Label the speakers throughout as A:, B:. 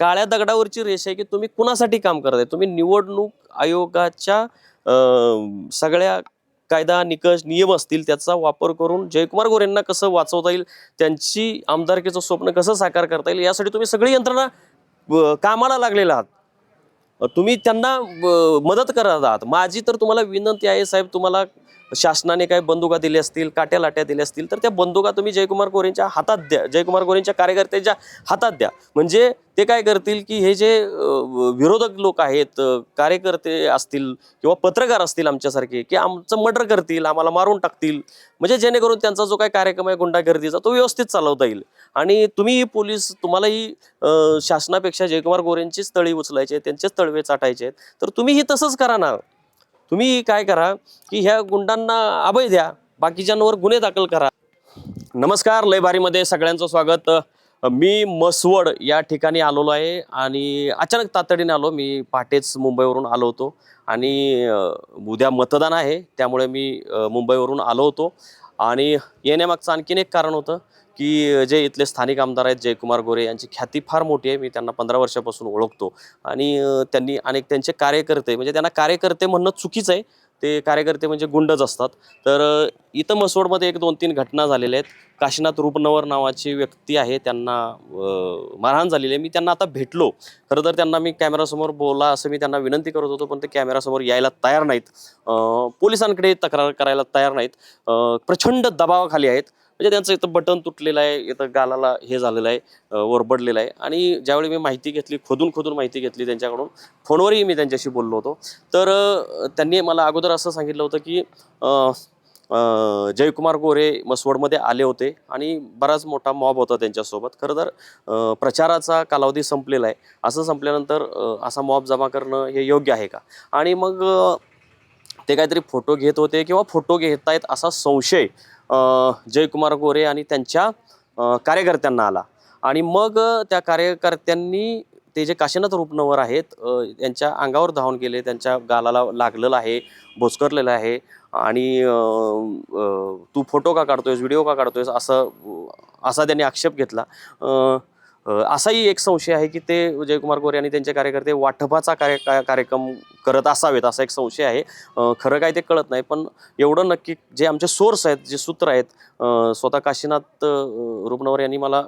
A: काळ्या दगडावरची रेष आहे की तुम्ही कुणासाठी काम करताय? तुम्ही निवडणूक आयोगाच्या सगळ्या कायदा निकष नियम असतील त्याचा वापर करून जयकुमार गोरेंना कसं वाचवता येईल? त्यांची आमदारकीचं स्वप्न कसं साकार करता येईल? यासाठी तुम्ही सगळी यंत्रणा कामाला लागलेला आहात. तुम्ही त्यांना मदत करत आहात. माझी तर तुम्हाला विनंती आहे साहेब तुम्हाला शासनाने काय बंदुका दिल्या असतील काट्या लाट्या दिल्या असतील तर त्या बंदुका तुम्ही जयकुमार गोरेंच्या हातात द्या. जयकुमार गोरेंच्या कार्यकर्त्यांच्या हातात द्या. म्हणजे ते काय करतील की हे जे विरोधक लोक आहेत कार्यकर्ते असतील किंवा पत्रकार असतील आमच्यासारखे की आमचं मर्डर करतील आम्हाला मारून टाकतील म्हणजे जेणेकरून त्यांचा जो काही कार्यक्रम आहे गुंडागर्दीचा तो व्यवस्थित चालवता येईल. आणि तुम्ही पोलीस तुम्हालाही शासनापेक्षा जयकुमार गोरेंचीच तळी उचलायचे त्यांचेच तळवे चाटायचे आहेत तर तुम्हीही तसंच करा ना. तुम्ही काय करा की ह्या गुंडांना अभय द्या बाकीच्यांवर गुन्हे दाखल करा. नमस्कार लयबारीमध्ये सगळ्यांचं स्वागत. मी मसवड या ठिकाणी आलेलो आहे आणि अचानक तातडीने आलो. मी पहाटेच मुंबईवरून आलो होतो आणि उद्या मतदान आहे त्यामुळे मी मुंबईवरून आलो होतो. आणि येण्यामागचं आणखीन एक कारण होतं की जे इथले स्थानिक आमदार आहेत जयकुमार गोरे यांची ख्याती फार मोठी आहे. मी त्यांना पंधरा वर्षापासून ओळखतो. आणि त्यांनी अनेक त्यांचे कार्यकर्ते म्हणजे त्यांना कार्यकर्ते म्हणणं चुकीचं आहे. ते कार्यकर्ते म्हणजे गुंडच असतात. तर इथं मसवडमध्ये एक दोन तीन घटना झालेल्या आहेत. काशीनाथ रूपनवर नावाची व्यक्ती आहे. त्यांना मारहाण झालेली आहे. मी त्यांना आता भेटलो. खरं तर त्यांना मी कॅमेरासमोर बोला असं मी त्यांना विनंती करत होतो पण ते कॅमेरासमोर यायला तयार नाहीत. पोलिसांकडे तक्रार करायला तयार नाहीत. प्रचंड दबावाखाली आहेत. म्हणजे त्यांचं इथं बटन तुटलेलं आहे इथं गालाला हे झालेलं आहे ओरबडलेलं आहे. आणि ज्यावेळी मी माहिती घेतली खोदून खोदून माहिती घेतली त्यांच्याकडून फोनवरही मी त्यांच्याशी बोललो होतो. तर त्यांनी मला अगोदर असं सांगितलं होतं की जयकुमार गोरे मसवडमध्ये आले होते आणि बराच मोठा मॉब होता त्यांच्यासोबत. खरं तर प्रचाराचा कालावधी संपलेला आहे. असं संपल्यानंतर असा मॉब जमा करणं हे योग्य आहे का? आणि मग ते काहीतरी फोटो घेत होते किंवा फोटो घेत आहेत असा संशय जयकुमार गोरे आणि त्यांच्या कार्यकर्त्यांना आला. आणि मग त्या कार्यकर्त्यांनी ते जे काशीनाथ रूपनवर आहेत त्यांच्या अंगावर धावून गेले त्यांच्या गालाला लागलेलं आहे भोसकरलेलं आहे आणि तू फोटो का काढतोयस व्हिडिओ का काढतोयस असं असा त्यांनी आक्षेप घेतला. असाही एक संशय आहे की ते जयकुमार गोरे आणि त्यांचे कार्यकर्ते वाटपाचा कार्य का- कार्यक्रम करत असावेत असा एक संशय आहे. खरं काय ते कळत नाही पण एवढं नक्की जे आमचे सोर्स आहेत जे सूत्र आहेत स्वतः काशीनाथ रुपनवर यांनी मला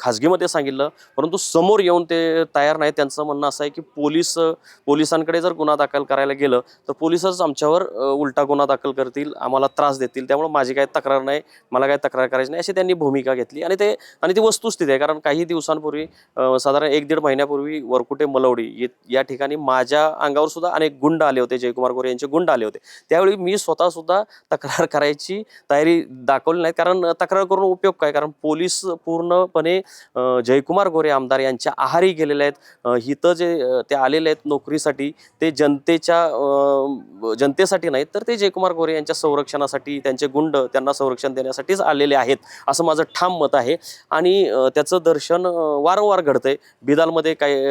A: खाजगीमध्ये सांगितलं. परंतु समोर येऊन ते तयार नाही त्यांचं म्हणणं असं आहे की पोलीस पोलिसांकडे जर गुन्हा दाखल करायला गेलं तर पोलिसच आमच्यावर उलटा गुन्हा दाखल करतील आम्हाला त्रास देतील. त्यामुळे माझी काही तक्रार नाही मला काही तक्रार करायची नाही अशी त्यांनी भूमिका घेतली. आणि ते आणि ती वस्तुस्थिती आहे कारण काही दिवसांपूर्वी साधारण एक दीड महिन्यापूर्वी वरकुटे मलवडी या ठिकाणी माझ्या अंगावर सुद्धा अनेक गुंड आले होते. जयकुमार गोरे यांचे गुंड आले होते. त्यावेळी मी स्वतः सुद्धा तक्रार करायची तयारी दाखवली नाही. कारण तक्रार करून उपयोग काय? कारण पोलीस पूर्णपणे जयकुमार गोरे आमदार यांच्या आहारी गेलेले आहेत. इथं जे ते आलेले आहेत नोकरीसाठी ते जनतेच्या जनतेसाठी नाहीत तर ते जयकुमार गोरे यांच्या संरक्षणासाठी त्यांचे गुंड त्यांना संरक्षण देण्यासाठीच आलेले आहेत. असं माझं ठाम मत आहे. आणि त्याचं दर्शन वारंवार घडतंय. बिदालमध्ये काही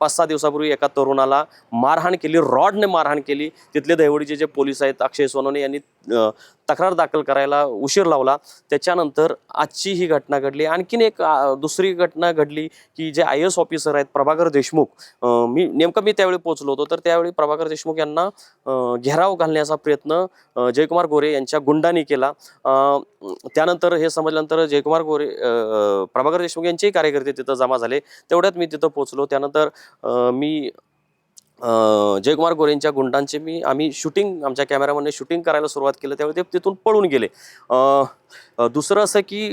A: पाच सहा दिवसापूर्वी एका तरुणाला मारहाण केली रॉडने मारहाण केली. तिथले दहिवडीचे जे पोलीस आहेत अक्षय सोनवणे यांनी तक्रार दाखल करायला उशीर लावला. त्याच्यानंतर आजची ही घटना घडली. आणखीन एक दुसरी घटना घडली की जे आय एस ऑफिसर आहेत प्रभाकर देशमुख. मी नेमकं मी त्यावेळी पोहोचलो होतो तर त्यावेळी प्रभाकर देशमुख यांना घेराव घालण्याचा प्रयत्न जयकुमार गोरे यांच्या गुंडांनी केला. त्यानंतर हे समजल्यानंतर जयकुमार गोरे प्रभाकर देशमुख यांचेही कार्यकर्ते तिथं जमा झाले. तेवढ्यात मी तिथं पोचलो त्यानंतर मी जयकुमार गोरेंच्या गुंडांचे मी आम्ही शूटिंग आमच्या कॅमेरामॅनने शूटिंग करायला सुरुवात केलं. त्यावेळी ते तिथून पळून गेले. दुसरं असं की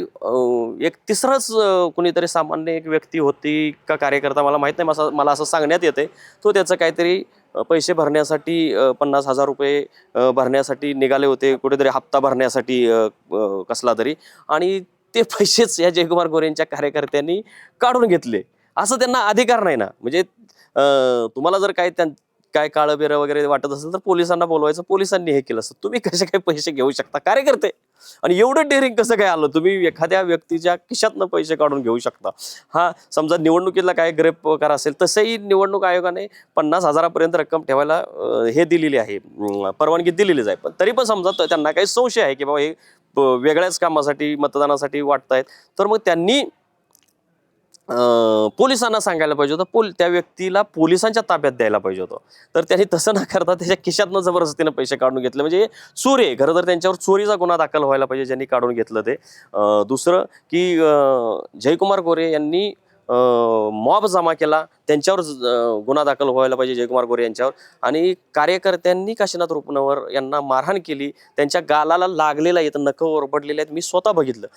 A: एक तिसराच कुणीतरी सामान्य एक व्यक्ती होती का कार्यकर्ता मला माहीत नाही. असं मला असं सांगण्यात येते. तो त्याचं काहीतरी पैसे भरण्यासाठी पन्नास हजार रुपये भरण्यासाठी निघाले होते. कुठेतरी हप्ता भरण्यासाठी कसला तरी. आणि ते पैसेच या जयकुमार गोरेंच्या कार्यकर्त्यांनी काढून घेतले. असं त्यांना अधिकार नाही ना. म्हणजे तुम्हाला जर काय त्यां काय काळं वगैरे वाटत असेल तर पोलिसांना बोलवायचं. पोलिसांनी हे केलं असतं. तुम्ही कसे काय पैसे घेऊ शकता? कार्यकर्ते. आणि एवढं डेअरिंग कसं काय आलं? तुम्ही एखाद्या व्यक्तीच्या खिशातनं पैसे काढून घेऊ शकता. हा समजा निवडणुकीला काय ग्रेप प्रकार असेल तसंही निवडणूक आयोगाने पन्नास हजारापर्यंत रक्कम ठेवायला हे दिलेली आहे. परवानगी दिलेलीच आहे. पण तरी पण समजा त्यांना काही संशय आहे की बाबा हे वेगळ्याच कामासाठी मतदानासाठी वाटतायत. तर मग त्यांनी पोलिसांना सांगायला पाहिजे होतं. पोल त्या व्यक्तीला पोलिसांच्या ताब्यात द्यायला पाहिजे होतं. तर त्यांनी तसं न करता त्याच्या खिशातनं जबरदस्तीनं पैसे काढून घेतले. म्हणजे चोरी आहे. खरं तर त्यांच्यावर चोरीचा गुन्हा दाखल व्हायला पाहिजे ज्यांनी काढून घेतलं ते. दुसरं की जयकुमार गोरे यांनी मॉब जमा केला. त्यांच्यावर गुन्हा दाखल व्हायला पाहिजे जयकुमार गोरे यांच्यावर. आणि कार्यकर्त्यांनी काशीनाथ रुपनवर यांना मारहाण केली. त्यांच्या गालाला लागलेला आहेत नखं ओरबडलेले आहेत. मी स्वतः बघितलं.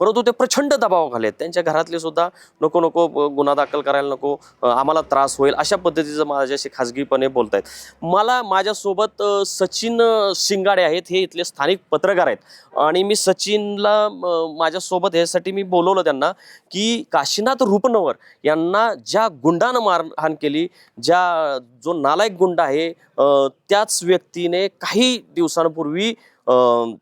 A: परंतु ते प्रचंड दबावाखाली आहेत त्यांच्या घरातले सुद्धा नको नको गुन्हा दाखल करायला नको आम्हाला त्रास होईल अशा पद्धतीचं माझ्याशी खाजगीपणे बोलत आहेत मला माझ्यासोबत सचिन शिंगाडे आहेत. हे इथले स्थानिक पत्रकार आहेत. आणि मी सचिनला माझ्यासोबत ह्यासाठी मी बोलवलं त्यांना की काशीनाथ रुपनवर यांना ज्या गुंडानं मारहाण केली ज्या जो नालायक गुंड आहे त्याच व्यक्तीने काही दिवसांपूर्वी अं,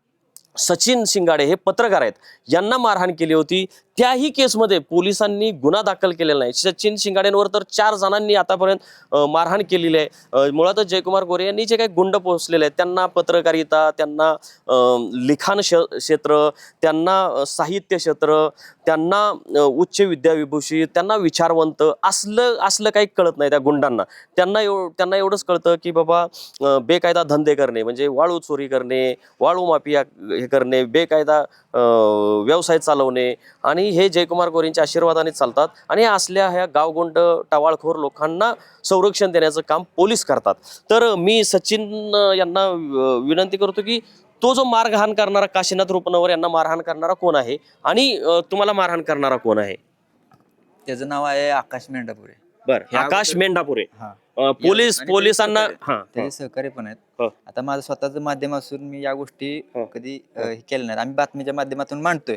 A: सचिन शिंगाडे हे पत्रकार आहेत. यांना मारहाण केली होती. त्याही केसमध्ये पोलिसांनी गुन्हा दाखल केलेला नाही. सचिन शिंगाडेंवर तर चार जणांनी आतापर्यंत मारहाण केलेली आहे. मुळात मुळातच जयकुमार गोरे यांनी जे काही गुंड पोहोचलेले आहेत त्यांना पत्रकारिता त्यांना लिखाण श क्षेत्र त्यांना साहित्य क्षेत्र त्यांना उच्च विद्याविभूषित त्यांना विचारवंत असलं असलं काही कळत नाही त्या गुंडांना. त्यांना एव त्यांना एवढंच कळतं की बाबा बेकायदा धंदे करणे म्हणजे वाळू चोरी करणे वाळू माफिया हे करणे बेकायदा व्यवसाय चालवणे आणि हे जयकुमार गोरेंच्या आशीर्वादाने चालतात आणि असल्या ह्या गावगुंड टवाळखोर लोकांना संरक्षण देण्याचं काम पोलीस करतात. तर मी सचिन यांना विनंती करतो की तो जो मारहाण करणारा काशीनाथ रुपनवर यांना मारहाण करणारा कोण आहे? आणि तुम्हाला मारहाण करणारा कोण आहे?
B: त्याचं नाव आहे आकाश मेंढापुरे.
A: बर आकाश मेंढापुरे.
B: हा.
A: पोलीस पोलिसांना
B: त्याचे सहकारी पण आहेत.
A: हो.
B: आता माझं स्वतःचं माध्यम असून मी या गोष्टी
A: हो.
B: कधी हे. केल्या नाहीत. आम्ही बातमीच्या माध्यमातून मांडतोय.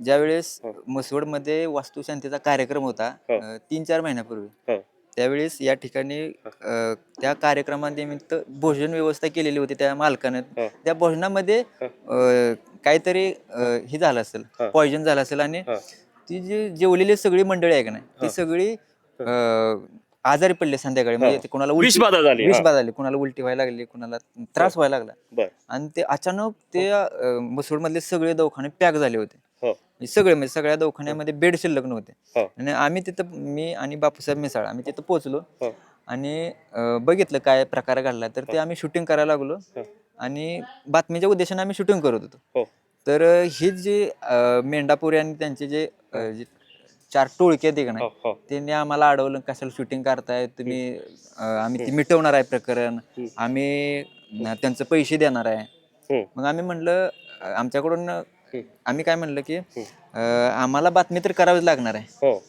B: ज्यावेळेस
A: हो.
B: मसवडमध्ये वास्तुशांतीचा कार्यक्रम होता
A: हो.
B: अ, तीन चार महिन्यापूर्वी
A: हो.
B: त्यावेळेस या ठिकाणी अ, त्या कार्यक्रमानिमित्त भोजन व्यवस्था केलेली होती त्या मालकानं
A: हो.
B: त्या भोजनामध्ये
A: हो.
B: अ, काहीतरी अ, हे झालं असेल
A: हो.
B: पॉइझन झालं असेल आणि
A: हो.
B: ती जी जेवलेली सगळी मंडळी आहे का नाही
A: हो.
B: ती सगळी अ, आजारी पडले संध्याकाळी म्हणजे
A: हो.
B: ते कोणाला उलटी
A: विषबाधा झाली
B: विष
A: हा.
B: बाधा झाली कुणाला उलटी व्हायला लागली कुणाला त्रास व्हायला लागला
A: बर
B: आणि ते अचानक ते मसूड मधले सगळे दवाखाने पॅक झाले होते
A: हो.
B: म्हणजे सगळे म्हणजे सगळ्या दवाखान्यामध्ये बेड शिल्लक नव्हते
A: हो.
B: आणि आम्ही तिथं मी आणि बापूसाहेब मिसाळ आम्ही तिथं पोहोचलो
A: हो.
B: आणि अं, बघितलं काय प्रकार घडला तर ते आम्ही शूटिंग करायला लागलो
A: हो.
B: आणि बातमीच्या उद्देशाने आम्ही शूटिंग करत होतो. तर अं, हे जे अं, मेंढापुरी आणि त्यांचे जे अं, जे चार टोळके आहेत का नाही
A: हो, हो.
B: त्यांनी आम्हाला अडवलं कशाला शूटिंग करताय तुम्ही अं, आम्ही ते मिटवणार आहे प्रकरण
A: हम्म.
B: आम्ही अं, त्यांचे पैसे देणार आहे
A: हम्म.
B: मग आम्ही म्हणलं अं, आमच्याकडून. आम्ही काय म्हणलं की अं, आम्हाला बातमी तर करावीच लागणार आहे.
A: हो.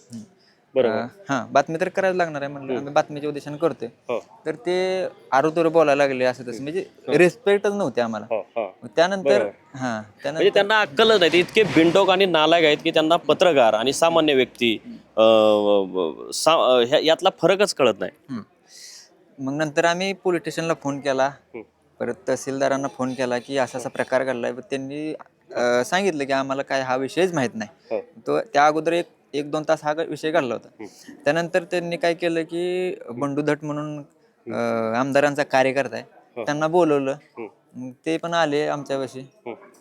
A: बरोबर.
B: अं, हा बातमी तर करावीच लागणार आहे म्हणलं. आम्ही बातमीच्या उद्देशाने करतोय.
A: हो.
B: तर ते आरोतोर बोलायला लागले असं तसं. म्हणजे रिस्पेक्टच नव्हते आम्हाला.
A: हो हो.
B: मग त्यानंतर. हा
A: म्हणजे
B: त्यानंतर
A: त्यांना अक्कलच नाही ते इतके बिनटोक आणि नालायक आहेत की त्यांना पत्रकार आणि सामान्य व्यक्ती अं, सा- अं, ह्या- यातला फरकच कळत नाही.
B: हम्म. मग नंतर आम्ही पोलीस स्टेशनला फोन केला. परत तहसीलदारांना फोन केला की असा असा प्रकार घडलाय. पण त्यांनी अं, सांगितलं की आम्हाला काय हा विषयच माहीत नाही.
A: हो.
B: तो त्या अगोदर एक एक दोन तास हा विषय घडला होता. त्यानंतर त्यांनी काय केलं की बंडू धट म्हणून अं, आमदारांचा कार्यकर्ता आहे.
A: हो.
B: त्यांना बोलवलं. मग ते पण आले आमच्यापाशी.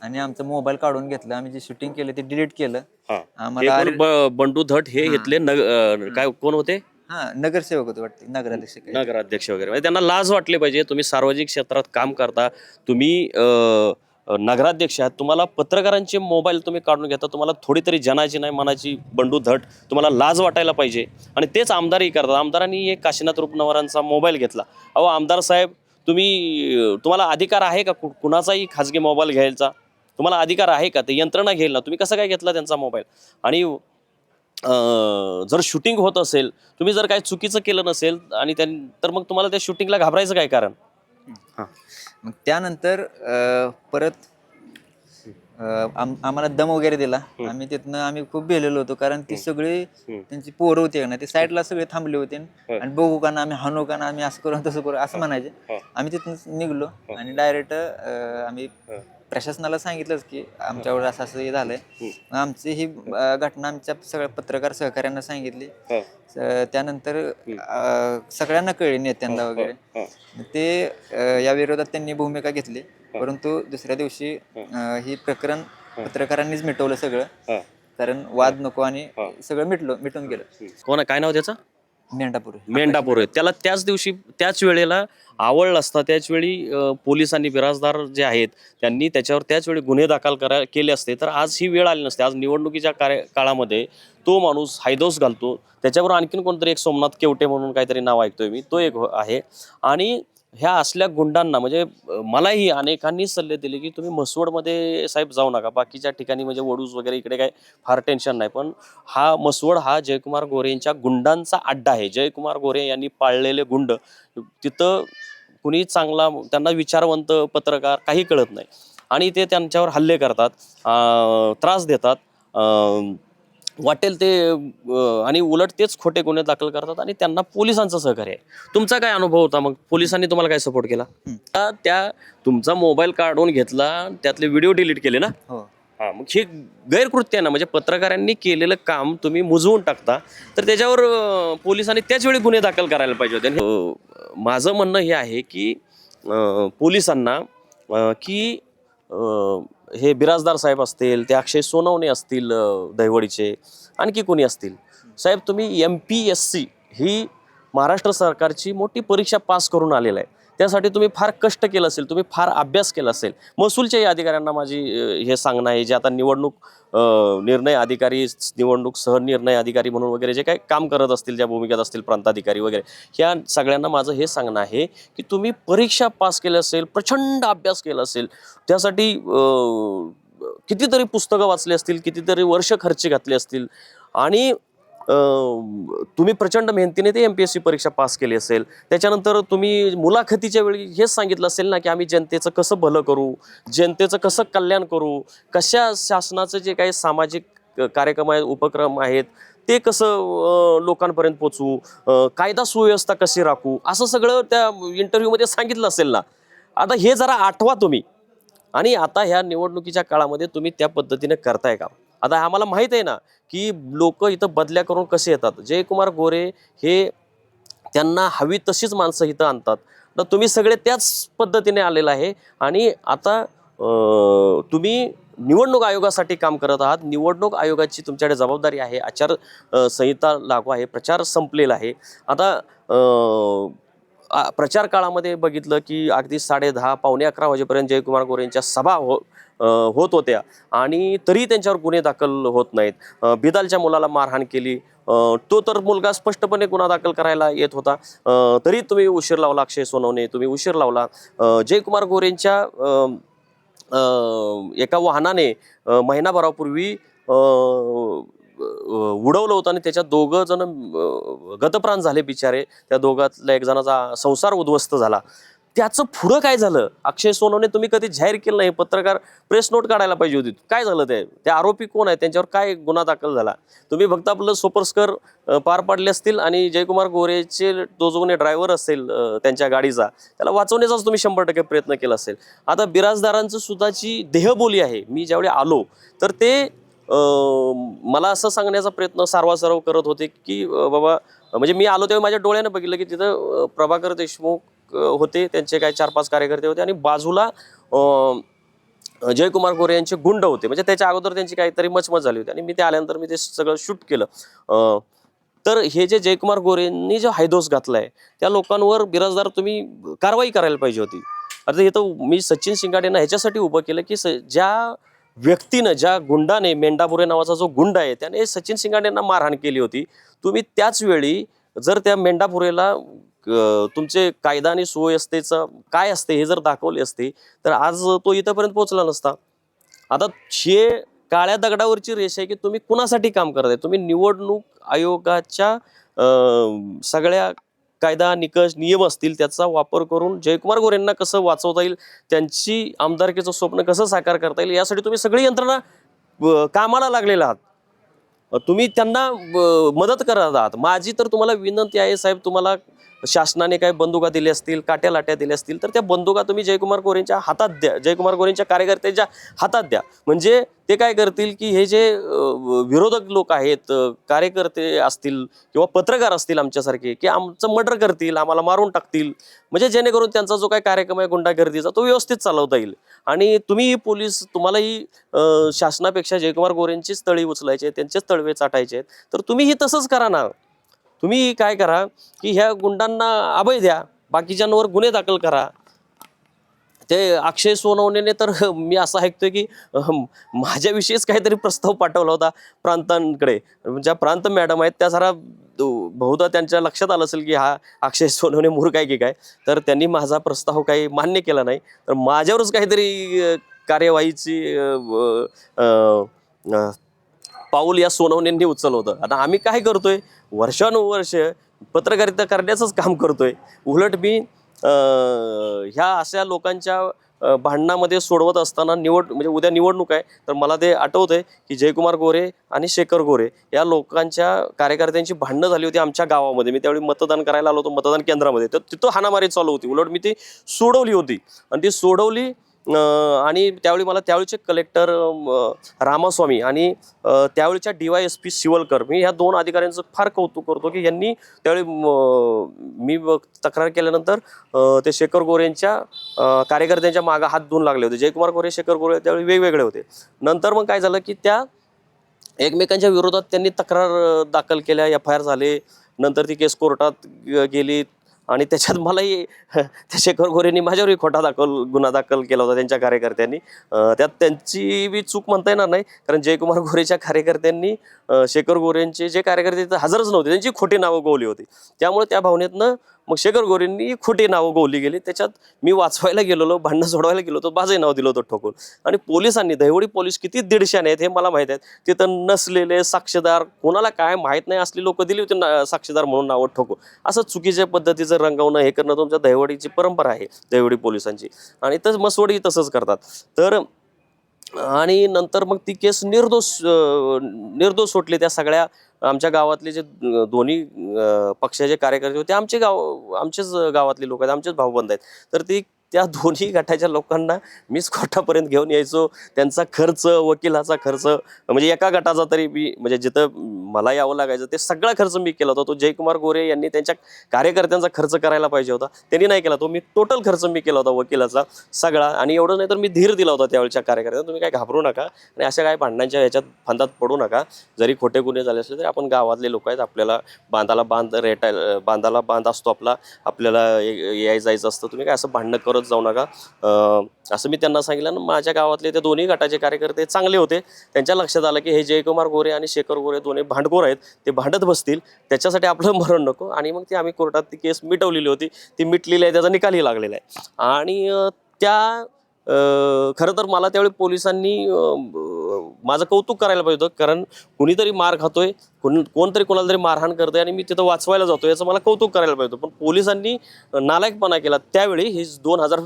B: आणि आमचं मोबाईल काढून घेतलं. आम्ही जे शूटिंग केलं ते डिलीट केलं.
A: हा. हे
B: आम्हाला
A: कोण ब- बंडू धट हे नग अं, काय कोण होते?
B: हा नगरसेवक होते वाटते नगराध्यक्ष काही.
A: नगराध्यक्ष वगैरे. म्हणजे त्यांना लाज वाटली पाहिजे. तुम्ही सार्वजनिक क्षेत्रात काम करता. तुम्ही अं, नगराध्यक्ष आहात तुम्हाला पत्रकारांचे मोबाईल तुम्ही काढून घेता तुम्हाला थोडी तरी जनाची नाही मनाची बंडू धट तुम्हाला लाज वाटायला पाहिजे. आणि तेच आमदारही करतात. आमदारांनी एक काशीनाथ रुपनवरांचा मोबाईल घेतला. अहो आमदार साहेब तुम्ही तुम्हाला अधिकार आहे का? कु- कुणाचाही खाजगी मोबाईल घ्यायचा? तुम्हाला अधिकार आहे का? ते यंत्रणा घेईल ना. तुम्ही कसं काय घेतला त्यांचा मोबाईल? आणि जर शूटिंग होत असेल तुम्ही जर काय चुकीचं केलं नसेल आणि त्यां तर मग तुम्हाला त्या शूटिंगला घाबरायचं काय कारण?
B: मग त्यानंतर अं, परत अं, आम- आम्हाला दम वगैरे दिला आम्ही तिथनं आम्ही खूप भेलेलो होतो कारण ती सगळी. त्यांची पोरं होती ना ते साईडला सगळे थांबले होते. आणि बघू का ना आम्ही हाणू का ना आम्ही असं करू तसं करू असं म्हणायचे. आम्ही तिथून निघलो आणि डायरेक्ट आम्ही. प्रशासनाला सांगितलंच की आमच्यावर असं असं हे झालंय. मग आमची ही अं, घटना आमच्या सगळ्या पत्रकार सहकाऱ्यांना सांगितली.
A: हो.
B: स- त्यानंतर अं, सगळ्यांना कळली नेत्यांना वगैरे.
A: हो.
B: ते अं, या विरोधात त्यांनी भूमिका घेतली. परंतु दुसऱ्या दिवशी अं, ही प्रकरण पत्रकारांनीच मिटवलं सगळं.
A: हो.
B: कारण वाद नको आणि. सगळं मिटलो मिटून गेलं.
A: कोण काय नाव त्याचं?
B: मेंढापूर
A: मेंढापूर आहे. त्याला त्याच दिवशी त्याच वेळेला आवडलं असता त्याच वेळी आणि पोलिसांनी बिराजदार जे आहेत त्यांनी त्याच्यावर त्याच वेळी गुन्हे दाखल करा केले असते. तर आज ही वेळ आली नसते. आज निवडणुकीच्या कार्य काळामध्ये तो माणूस हायदोस घालतो. त्याच्यावर आणखीन कोणतरी एक सोमनाथ केवटे म्हणून काहीतरी नाव ऐकतोय मी. तो एक हो- आहे. आणि ह्या असल्या गुंडांना म्हणजे मलाही अनेकांनी सल्ले दिले की तुम्ही मसवडमध्ये साहेब जाऊ नका. बाकीच्या ठिकाणी म्हणजे वडूज वगैरे इकडे काय फार टेन्शन नाही. पण हा मसवड हा जयकुमार गोरे यांच्या गुंडांचा अड्डा आहे. जयकुमार गोरे यांनी पाळलेले गुंड तिथं कुणी चांगला त्यांना विचारवंत पत्रकार काही कळत नाही. आणि ते त्यांच्यावर हल्ले करतात त्रास देतात वाटेल ते अं, आणि उलट तेच खोटे गुन्हे दाखल करतात आणि त्यांना पोलिसांचं सहकार्य आहे. तुमचा काय अनुभव होता? मग पोलिसांनी तुम्हाला काय सपोर्ट केला. त्या- त्या तुमचा मोबाईल काढून घेतला त्यातले व्हिडिओ डिलीट केले ना?
B: हो.
A: हा मग हे गैरकृत्य आहे ना? म्हणजे पत्रकारांनी केलेलं काम तुम्ही मुजवून टाकता तर त्याच्यावर अं, पोलिसांनी त्याच वेळी गुन्हे दाखल करायला पाहिजे होते. अं, माझं म्हणणं हे आहे की अं, पोलिसांना अं, की अं, हे बिराजदार साहेब असतील ते अक्षय सोनवणे असतील दहिवडीचे आणखी कोणी असतील? साहेब तुम्ही एम पी एस सी ही महाराष्ट्र सरकारची मोठी परीक्षा पास करून आलेला आहे. त्यासाठी तुम्ही फार कष्ट केलं असेल तुम्ही फार अभ्यास केला असेल. महसूलच्याही अधिकाऱ्यांना माझी हे सांगणं आहे जे आता निवडणूक निर्णय अधिकारी निवडणूक सहनिर्णय अधिकारी म्हणून वगैरे जे काही काम करत असतील ज्या भूमिकेत असतील प्रांताधिकारी वगैरे ह्या सगळ्यांना माझं हे सांगणं आहे की तुम्ही परीक्षा पास केल्या असेल प्रचंड अभ्यास केला असेल त्यासाठी कितीतरी पुस्तकं वाचली असतील कितीतरी वर्ष खर्च घातले असतील आणि तुम्ही प्रचंड मेहनतीने ते एम पी एस सी परीक्षा पास केली असेल. त्याच्यानंतर तुम्ही मुलाखतीच्या वेळी हेच सांगितलं असेल ना की आम्ही जनतेचं कसं भलं करू जनतेचं कसं कल्याण करू कशा शासनाचं जे काही सामाजिक कार्यक्रम आहेत उपक्रम आहेत ते कसं लोकांपर्यंत पोचवू कायदा सुव्यवस्था कशी राखू असं सगळं त्या इंटरव्ह्यूमध्ये सांगितलं असेल ना. आता हे जरा आठवा तुम्ही. आणि आता ह्या निवडणुकीच्या काळामध्ये तुम्ही त्या पद्धतीने करताय का? आता आम्हाला माहीत आहे ना की लोक इथं बदल्या करून कसे येतात? जयकुमार गोरे हे त्यांना हवी तशीच माणसं इथं आणतात. तर तुम्ही सगळे त्याच पद्धतीने आलेलं आहे आणि आता तुम्ही निवडणूक आयोगासाठी काम करत आहात. निवडणूक आयोगाची तुमच्याकडे जबाबदारी आहे. आचार संहिता लागू आहे. प्रचार संपलेला आहे. आता प्रचार काळामध्ये बघितलं की अगदी साडे दहा पावणे अकरा वाजेपर्यंत जयकुमार गोरेंच्या सभा हो होत होत्या. आणि तरी त्यांच्यावर गुन्हे दाखल होत नाहीत. बिदालच्या मुलाला मारहाण केली. तो तर मुलगा स्पष्टपणे गुन्हा दाखल करायला येत होता. तरी तुम्ही उशीर लावला अक्षय सोनवणे तुम्ही उशीर लावला. जयकुमार गोरेंच्या एका वाहनाने महिनाभरापूर्वी उडवलं होतं आणि त्याच्यात दोघं जण गतप्राण झाले बिचारे. त्या दोघातल्या एक जणाचा संसार उद्ध्वस्त झाला. त्याचं पुढं काय झालं? अक्षय सोनवणे तुम्ही कधी जाहीर केलं नाही. पत्रकार प्रेस नोट काढायला पाहिजे होती. काय झालं ते? त्या आरोपी कोण आहे? त्यांच्यावर काय गुन्हा दाखल झाला? तुम्ही फक्त आपलं सोपरस्कर पार पाडले असतील आणि जयकुमार गोरेचे तो जो कोणी ड्रायव्हर असेल त्यांच्या गाडीचा. त्याला वाचवण्याचाच तुम्ही शंभर टक्के प्रयत्न केला असेल. आता बिराजदारांचं सुद्धाची देहबोली आहे मी ज्यावेळी आलो तर ते मला असं सांगण्याचा प्रयत्न सारवासारव करत होते की बाबा म्हणजे मी आलो तेव्हा माझ्या डोळ्यानं बघितलं की तिथं प्रभाकर देशमुख होते त्यांचे काय चार पाच कार्यकर्ते होते आणि बाजूला जयकुमार गोरे यांचे गुंड होते. म्हणजे त्याच्या अगोदर त्यांची काहीतरी मचमच झाली होती आणि मी ते आल्यानंतर मी ते सगळं शूट केलं. तर हे जे जयकुमार गोरेंनी जो हायदोस घातलाय त्या लोकांवर बिराजदार तुम्ही कारवाई करायला पाहिजे होती. आता हे तर मी सचिन शिंगाडेंना ह्याच्यासाठी उभं केलं की स ज्या व्यक्तीनं ज्या गुंडाने मेंढापुरे नावाचा जो गुंड आहे त्याने सचिन शिंगाडेंना मारहाण केली होती. तुम्ही त्याच वेळी जर त्या मेंढापुरेला तुमचे कायदा आणि सुव्यवस्थेचं काय असते हे जर दाखवले असते तर आज तो इथंपर्यंत पोहोचला नसता. आता हे काळ्या दगडावरची रेष आहे की तुम्ही कुणासाठी काम करताय? तुम्ही निवडणूक आयोगाच्या सगळ्या कायदा निकष नियम असतील त्याचा वापर करून जयकुमार गोरेंना कसं वाचवता येईल त्यांची आमदारकीचं स्वप्न कसं साकार करता येईल यासाठी तुम्ही सगळी यंत्रणा कामाला लागलेला आहात. तुम्ही त्यांना मदत करत आहात. माझी तर तुम्हाला विनंती आहे साहेब तुम्हाला शासनाने काही बंदुका दिल्या असतील काट्या लाट्या दिल्या असतील तर त्या बंदुका तुम्ही जयकुमार गोरेंच्या हातात द्या. जयकुमार गोरेंच्या कार्यकर्त्यांच्या हातात द्या. म्हणजे ते काय करतील की हे जे विरोधक लोक आहेत कार्यकर्ते असतील किंवा पत्रकार असतील आमच्यासारखे की आमचं मर्डर करतील आम्हाला मारून टाकतील म्हणजे जेणेकरून त्यांचा जो काही कार्यक्रम आहे गुंडागर्दीचा तो व्यवस्थित चालवता येईल. आणि तुम्ही पोलीस तुम्हालाही शासनापेक्षा जयकुमार गोरेंचीच तळी उचलायचे त्यांचेच तळवे चाटायचे आहेत तर तुम्हीही तसंच करा ना. तुम्ही काय करा की ह्या गुंडांना अभय द्या बाकीच्यांवर गुन्हे दाखल करा. ते अक्षय सोनवणेने तर मी असं ऐकतोय की माझ्याविषयीच काहीतरी प्रस्ताव पाठवला होता प्रांतांकडे. ज्या प्रांत मॅडम आहेत त्या जरा बहुधा त्यांच्या लक्षात आलं असेल की हा अक्षय सोनवणे मूर्ख आहे की काय. तर त्यांनी माझा प्रस्ताव काही मान्य केला नाही. तर माझ्यावरच काहीतरी कार्यवाहीची पाऊल या सोनवणेंनी उचललं होतं. आता आम्ही काय करतोय? वर्षानुवर्ष पत्रकारिता करण्याचंच काम करतोय. उलट मी ह्या अशा लोकांच्या भांडणामध्ये सोडवत असताना निवड म्हणजे उद्या निवडणूक आहे तर मला ते आठवतंय की जयकुमार गोरे आणि शेखर गोरे या लोकांच्या कार्यकर्त्यांची भांडणं झाली होती आमच्या गावामध्ये. मी त्यावेळी मतदान करायला आलो होतो मतदान केंद्रामध्ये. तर तिथं हाणामारी चालू होती. उलट मी ती सोडवली होती. आणि ती सोडवली आणि त्यावेळी मला त्यावेळीचे कलेक्टर रामास्वामी आणि त्यावेळीच्या D Y S P Shivalkar मी ह्या दोन अधिकाऱ्यांचं फार कौतुक करतो की यांनी त्यावेळी मी तक्रार केल्यानंतर ते शेखर गोरेंच्या कार्यकर्त्यांच्या मागा हात धुवून लागले होते. जयकुमार गोरे शेखर गोरे त्यावेळी वेगवेगळे होते. नंतर मग काय झालं की त्या एकमेकांच्या विरोधात त्यांनी तक्रार दाखल केल्या. एफ आय आर झाले. नंतर ती केस कोर्टात गेली. आणि त्याच्यात मलाही त्या शेखर गोरेंनी माझ्यावरही खोटा दाखल गुन्हा दाखल केला होता त्यांच्या कार्यकर्त्यांनी. त्यात त्यांची बी चूक म्हणता येणार नाही कारण जयकुमार गोरेच्या कार्यकर्त्यांनी शेखर गोरेंचे जे कार्यकर्ते हजरच नव्हते त्यांची खोटी नावं गोवली होती. त्यामुळे त्या भावनेतनं मग शेखर गोरेंनी खोटी नावं गोवली गेली. त्याच्यात मी वाचवायला गेलेलो भांडणं सोडवायला गेलो होतो माझंही नाव दिलं होतं ठोकून. आणि पोलिसांनी दहिवडी पोलीस किती दीडशाने आहेत हे मला माहीत आहेत. तिथं नसलेले साक्षीदार कोणाला काय माहीत नाही असली लोक दिली होती ना- साक्षीदार म्हणून नावं ठोकून. असं चुकीच्या पद्धतीचं रंगवणं हे करणं तुमच्या दहिवडीची परंपरा आहे दहिवडी पोलिसांची. आणि तर मसवडी तसंच करतात. तर आणि नंतर मग ती केस निर्दोष निर्दोष सुटली त्या सगळ्या आमच्या गावातले जे दोन्ही पक्षाचे कार्यकर्ते होते आमचे गाव आमचेच गावातले लोक आहेत आमचेच भाऊबंद आहेत. तर ती त्या दोन्ही गटाच्या लोकांना मीच कोर्टापर्यंत घेऊन यायचो. त्यांचा खर्च वकिलाचा खर्च म्हणजे एका गटाचा तरी मी म्हणजे जिथं मला यावं लागायचं ते सगळा खर्च मी केला होता. तो जयकुमार गोरे यांनी त्यांच्या कार्यकर्त्यांचा खर्च करायला पाहिजे होता. त्यांनी नाही केला. तो मी टोटल खर्च मी केला होता वकिलाचा सगळा. आणि एवढं नाही तर मी धीर दिला होता त्यावेळच्या कार्यकर्त्यांना. तुम्ही काय घाबरू नका. आणि अशा काय भांडणांच्या ह्याच्यात फंदात पडू नका. जरी खोटे गुन्हे झाले असले तरी आपण गावातले लोक आहेत. आपल्याला बांधाला बांध रेटायला बांधाला बांध असतो आपला. आपल्याला ये- याय जायचं असतं. तुम्ही काय असं भांडणं करत जाऊ नका. असं मी त्यांना सांगितलं आणि माझ्या गावातले ते दोन्ही गटाचे कार्यकर्ते चांगले होते. त्यांच्या लक्षात आलं की हे जयकुमार गोरे आणि शेखर गोरे दोन्ही भांडखोर आहेत. ते भांडत बसतील. त्याच्यासाठी आपलं मरण नको. आणि मग ती आम्ही कोर्टात ती केस मिटवलेली होती. ती मिटलेली आहे त्याचा निकालही लागलेला आहे. आणि त्या खरं तर मला त्यावेळी पोलिसांनी माझं कौतुक करायला पाहिजे होतं कारण कुणीतरी मार खातोय कोण कोणतरी कोणाला तरी मारहाण करतोय आणि मी तिथं वाचवायला जातो याचं मला कौतुक करायला पाहिजे होतं. पण पोलिसांनी नालायकपणा केला त्यावेळी ही दोन हजार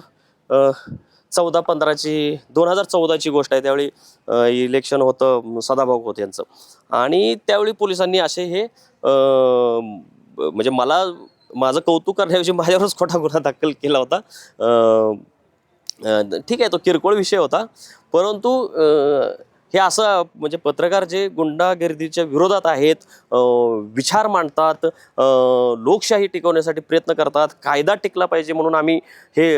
A: चौदा पंधराची दोन हजार चौदाची गोष्ट आहे त्यावेळी इलेक्शन होतं सदाभाऊ होत यांचं. आणि त्यावेळी पोलिसांनी असे हे म्हणजे मला माझं कौतुक करण्याऐवजी माझ्यावरच खोटा गुन्हा दाखल केला होता. ठीक आहे तो किरकोळ विषय होता परंतु हे असं म्हणजे पत्रकार जे गुंडागिर्दीच्या विरोधात आहेत विचार मांडतात लोकशाही टिकवण्यासाठी प्रयत्न करतात कायदा टिकला पाहिजे म्हणून आम्ही हे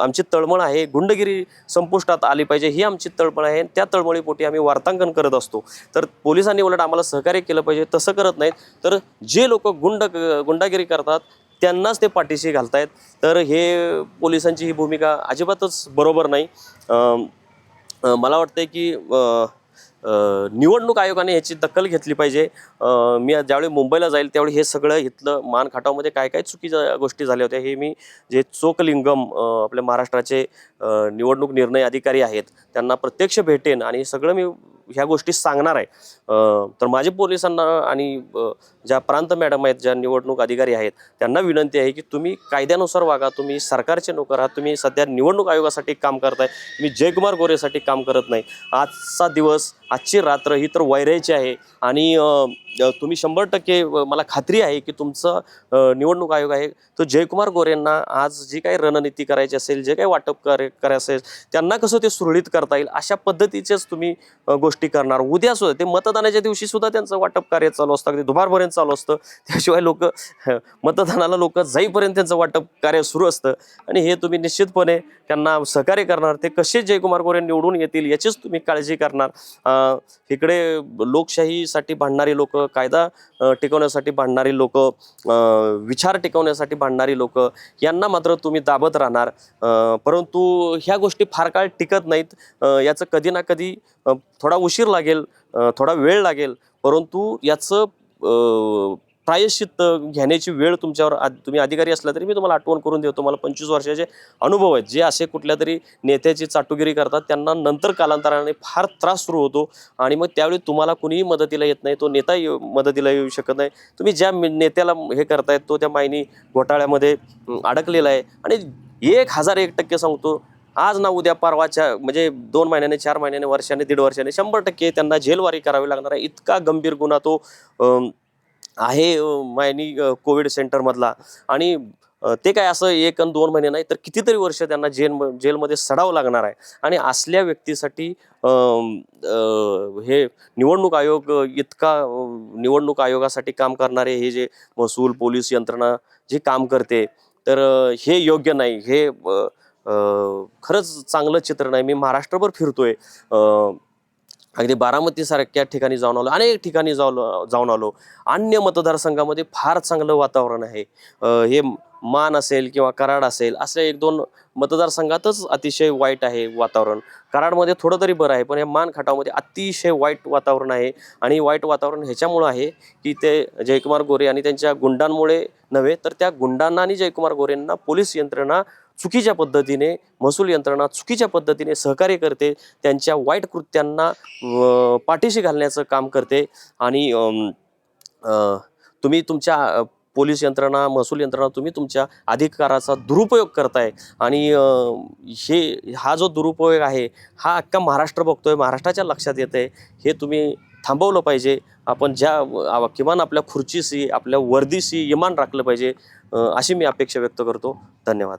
A: आमची तळमळ आहे गुंडगिरी संपुष्टात आली पाहिजे ही आमची तळमळ आहे त्या तळमळीपोटी आम्ही वार्तांकन करत असतो. तर पोलिसांनी उलट आम्हाला सहकार्य केलं पाहिजे तसं करत नाहीत तर जे लोक गुंड गुंडागिरी करतात त्यांनाच ते पाठीशी घालतायत. तर हे पोलिसांची ही भूमिका अजिबातच बरोबर नाही. मला वाटतं आहे की निवडणूक आयोगाने याची दखल घेतली पाहिजे. मी ज्यावेळी मुंबईला जाईल त्यावेळी हे सगळं इथलं मानखाटावमध्ये काय काय चुकीच्या गोष्टी झाल्या होत्या हे मी जे चोकलिंगम आपल्या महाराष्ट्राचे निवडणूक निर्णय अधिकारी आहेत त्यांना प्रत्यक्ष भेटेन आणि सगळं मी ह्या गोष्टी सांगणार आहे. तर माझे पोलिसांना आणि ज्या प्रांत मॅडम आहेत ज्या निवडणूक अधिकारी आहेत त्यांना विनंती आहे की तुम्ही कायद्यानुसार वागा तुम्ही सरकारचे नोकर आहात तुम्ही सध्या निवडणूक आयोगासाठी काम करताय तुम्ही जयकुमार गोरेसाठी काम करत नाही. आजचा दिवस आजची रात्र ही तर वैरायची आहे. आणि तुम्ही शंभर टक्के मला खात्री आहे की तुमचं निवडणूक आयोग आहे. तर जयकुमार गोरेंना आज जी काही रणनीती करायची असेल जे काही वाटप करे करायचं असेल त्यांना कसं ते सुरळीत करता येईल? अशा पद्धतीच्याच तुम्ही गोष्टी करणार. उद्या सुद्धा ते मतदानाच्या दिवशी सुद्धा त्यांचं वाटप कार्य चालू असतं. अगदी दुपारपर्यंत चालू असतं. त्याशिवाय लोक मतदानाला लोक जाईपर्यंत त्यांचं वाटप कार्य सुरू असतं. आणि हे तुम्ही निश्चितपणे त्यांना सहकार्य करणार. ते कसे जयकुमार गोरे निवडून येतील याचीच तुम्ही काळजी करणार. इकडे लोकशाहीसाठी भांडणारी लोक कायदा टिकवण्यासाठी भांडणारी लोक विचार टिकवण्यासाठी भांडणारी लोक यांना मात्र तुम्ही दाबत राहणार. परंतु ह्या गोष्टी फार काळ टिकत नाहीत. याचं कधी ना कधी थोडा उशीर लागेल थोडा वेळ लागेल. परंतु याचं प्रायश्चित घेण्याची वेळ तुमच्यावर तुम्ही अधिकारी असला तरी मी तुम्हाला आठवण करून देतो. मला पंचवीस वर्षाचे अनुभव आहेत. जे असे कुठल्या तरी नेत्याची चाटुगिरी करतात त्यांना नंतर कालांतराने फार त्रास सुरू होतो आणि मग त्यावेळी तुम्हाला कुणीही मदतीला येत नाही. तो नेता येऊ- मदतीला येऊ शकत नाही. तुम्ही ज्या नेत्याला हे करतायत तो त्या मायनी घोटाळ्यामध्ये अडकलेला आहे. आणि एक हजार एक टक्के सांगतो आज ना उद्या परवाच्या म्हणजे दोन महिन्याने चार महिन्याने वर्षाने दीड वर्षाने शंभर टक्के त्यांना झेलवारी करावी लागणार आहे. इतका गंभीर गुन्हा तो आहे मायनी कोविड सेंटरमधला आणि ते काय असं एक आणि दोन महिने नाही तर कितीतरी वर्ष त्यांना जेल जेलमध्ये सडावं लागणार आहे. आणि असल्या व्यक्तीसाठी हे निवडणूक आयोग इतका निवडणूक आयोगासाठी काम करणारे हे जे महसूल पोलीस यंत्रणा जे काम करते तर हे योग्य नाही. हे खरंच चांगलं चित्र नाही. मी महाराष्ट्रभर फिरतोय. अगदी बारामतीसारख्या ठिकाणी जाऊन आलो अनेक ठिकाणी जाऊन जाऊन आलो. अन्य मतदारसंघामध्ये फार चांगलं वातावरण आहे. हे मान असेल किंवा कराड असेल असे एक दोन मतदारसंघातच अतिशय वाईट आहे वातावरण. कराडमध्ये थोडं तरी बरं आहे पण या मान खटावमध्ये अतिशय वाईट वातावरण आहे. आणि वाईट वातावरण ह्याच्यामुळं आहे की ते जयकुमार गोरे आणि त्यांच्या गुंडांमुळे नव्हे तर त्या गुंडांना आणि जयकुमार गोरेंना पोलीस यंत्रणा चुकीच्या पद्धतीने महसूल यंत्रणा चुकीच्या पद्धतीने सहकार्य करते त्यांच्या वाईट कृत्यांना पाठीशी घालण्याचं काम करते आणि तुम्ही तुमच्या पोलीस यंत्रणा महसूल यंत्रणा तुम्ही तुमच्या अधिकाराचा दुरुपयोग करताय आणि हे हा जो दुरुपयोग आहे हा अख्खा महाराष्ट्र बघतोय महाराष्ट्राच्या लक्षात येत आहे हे तुम्ही थांबवलं पाहिजे. आपण ज्या किमान आपल्या खुर्चीशी आपल्या वर्दीशी इमान राखलं पाहिजे अशी मी अपेक्षा व्यक्त करतो. धन्यवाद.